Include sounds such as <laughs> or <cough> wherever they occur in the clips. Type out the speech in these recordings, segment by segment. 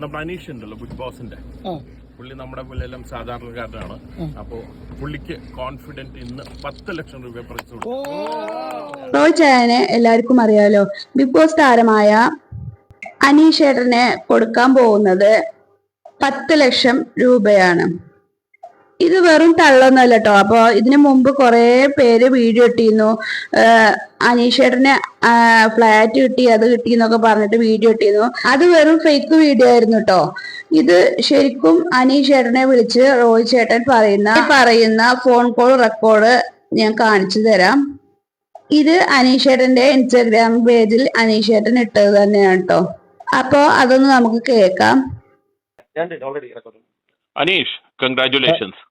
നമ്മുടെ അനീഷ് ഉണ്ടല്ലോ ബിഗ് ബോസിന്റെ. പുള്ളി നമ്മുടെ പുള്ളിയെല്ലാം സാധാരണക്കാരനാണ്. അപ്പോ പുള്ളിക്ക് കോൺഫിഡന്റ് ഇന്ന് പത്ത് ലക്ഷം രൂപ പ്രൈസ് കൊടുത്തു. റോയ് ചായനെ എല്ലാവർക്കും അറിയാലോ. ബിഗ് ബോസ് താരമായ അനീഷ് ഏട്ടനെ കൊടുക്കാൻ പോകുന്നത് പത്ത് ലക്ഷം രൂപയാണ്. ഇത് വെറും തള്ളൊന്നുമല്ല കേട്ടോ അപ്പൊ ഇതിനു മുമ്പ് കുറെ പേര് വീഡിയോ ഇട്ടിരുന്നു. അനീഷേട്ടന് ഫ്ലാറ്റ് കിട്ടി അത് കിട്ടി എന്നൊക്കെ പറഞ്ഞിട്ട് വീഡിയോ ഇട്ടിരുന്നു. അത് വെറും ഫേക്ക് വീഡിയോ ആയിരുന്നു കേട്ടോ ഇത് ശരിക്കും അനീഷേട്ടനെ വിളിച്ച് റോയ് ചേട്ടൻ പറയുന്ന പറയുന്ന ഫോൺ കോൾ റെക്കോർഡ് ഞാൻ കാണിച്ചു തരാം. ഇത് അനീഷേട്ടന്റെ ഇൻസ്റ്റാഗ്രാം പേജിൽ അനീഷേട്ടൻ ഇട്ടത് തന്നെയാണ് കേട്ടോ അപ്പോ അതൊന്ന് നമുക്ക് കേൾക്കാം. Aneesh congratulations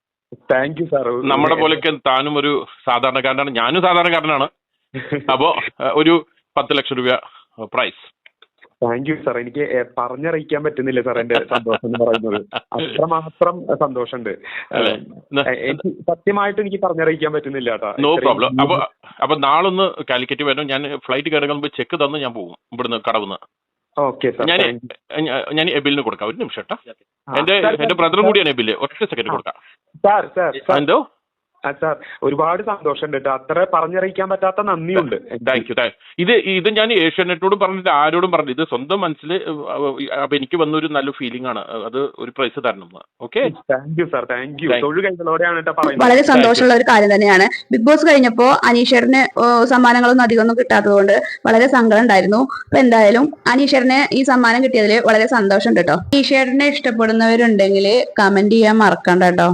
thank you sir നമ്മുടെ പോലൊക്കെ താനും ഒരു സാധാരണക്കാരനാണ്. ഞാനും സാധാരണക്കാരനാണ്. <laughs> അപ്പോ ഒരു പത്ത് ലക്ഷം രൂപ പ്രൈസ് താങ്ക് യു സാർ എനിക്ക് പറഞ്ഞറിയിക്കാൻ പറ്റുന്നില്ല സാർ എന്റെ സന്തോഷം എന്ന് പറയുന്നത്. അത്രമാത്രം സന്തോഷമുണ്ട്. എനിക്ക് സത്യമായിട്ട് എനിക്ക് പറഞ്ഞറിയിക്കാൻ പറ്റുന്നില്ല നോ പ്രോബ്ലം. അപ്പൊ അപ്പൊ നാളൊന്ന് കാലിക്കറ്റ് വരണം. ഞാൻ ഫ്ലൈറ്റ് കയറുമ്പോൾ ചെക്ക് തന്ന് ഞാൻ പോകും ഇവിടുന്ന് കടവുന്ന്. ഞാൻ. ഞാൻ എബിലിന് കൊടുക്കാം. ഒരു നിമിഷം കേട്ടോ. എന്റെ എന്റെ ബ്രദറും കൂടിയാണ് എബിൽ. ഒറ്റ സെക്കൻഡ് കൊടുക്കാം. എന്തോ? സാർ ഒരുപാട് സന്തോഷമുണ്ട് കേട്ടോ. അത്ര പറഞ്ഞറിയിക്കാൻ പറ്റാത്ത നന്ദിയുണ്ട്. താങ്ക് യു താങ്ക് ഇത് ഇത് ഞാൻ ഏഷ്യാനെറ്റോടും പറഞ്ഞിട്ട് ആരോടും പറഞ്ഞു ഇത് സ്വന്തം മനസ്സിൽ അപ്പൊ എനിക്ക് വന്നൊരു നല്ല ഫീലിംഗ് ആണ്. അത് ഒരു പ്രൈസ് തരണം okay thank you sir thank you തൊഴിൽ you. കേട്ടോ പറയുന്നത്. വളരെ സന്തോഷമുള്ള ഒരു കാര്യം തന്നെയാണ്. ബിഗ് ബോസ് കഴിഞ്ഞപ്പോ അനീഷറിന് സമ്മാനങ്ങളൊന്നും അധികമൊന്നും കിട്ടാത്തതുകൊണ്ട് വളരെ സങ്കടം ഉണ്ടായിരുന്നു. അപ്പൊ എന്തായാലും അനീഷറിന് ഈ സമ്മാനം കിട്ടിയതിൽ വളരെ സന്തോഷമുണ്ട് കേട്ടോ. അനീഷറിനെ ഇഷ്ടപ്പെടുന്നവരുണ്ടെങ്കിൽ കമന്റ് ചെയ്യാൻ മറക്കണ്ട കേട്ടോ.